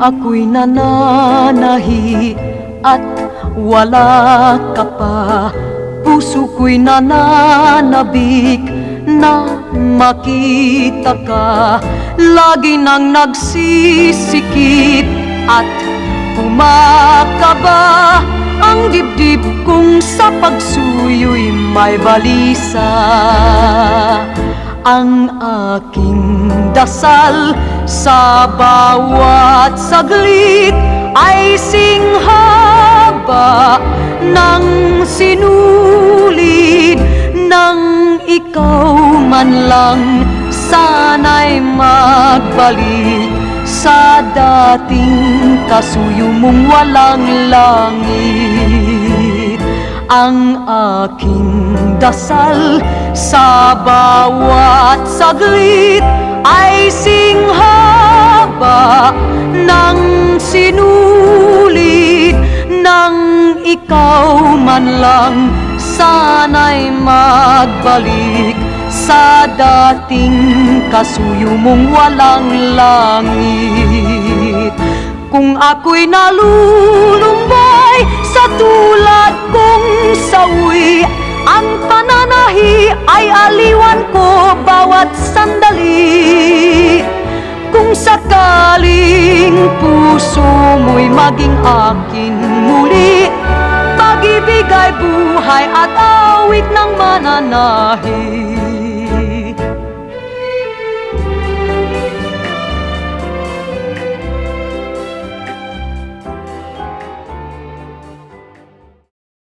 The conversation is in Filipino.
ako'y nananahi at wala ka pa Puso ko'y nananabik na makita ka. Lagi nang nagsisikip at kumakaba Ang dibdib kong sa pagsuyo'y may balisa ang aking dasal sa bawat saglit ay singhaba ng sinulid nang ikaw man lang. Sana'y magbalik sa dating kasuyo mong walang langit ang aking dasal. Sa bawat saglit ay singhaba ng sinulid nang ikaw man lang. Sana'y magbalik sa dating kasuyo mong walang langit. Kung ako'y nalulumbay Ang pananahi ay aliwan ko bawat sandali. Kung sakaling puso mo'y maging akin muli Pag-ibig ay buhay at awit ng mananahi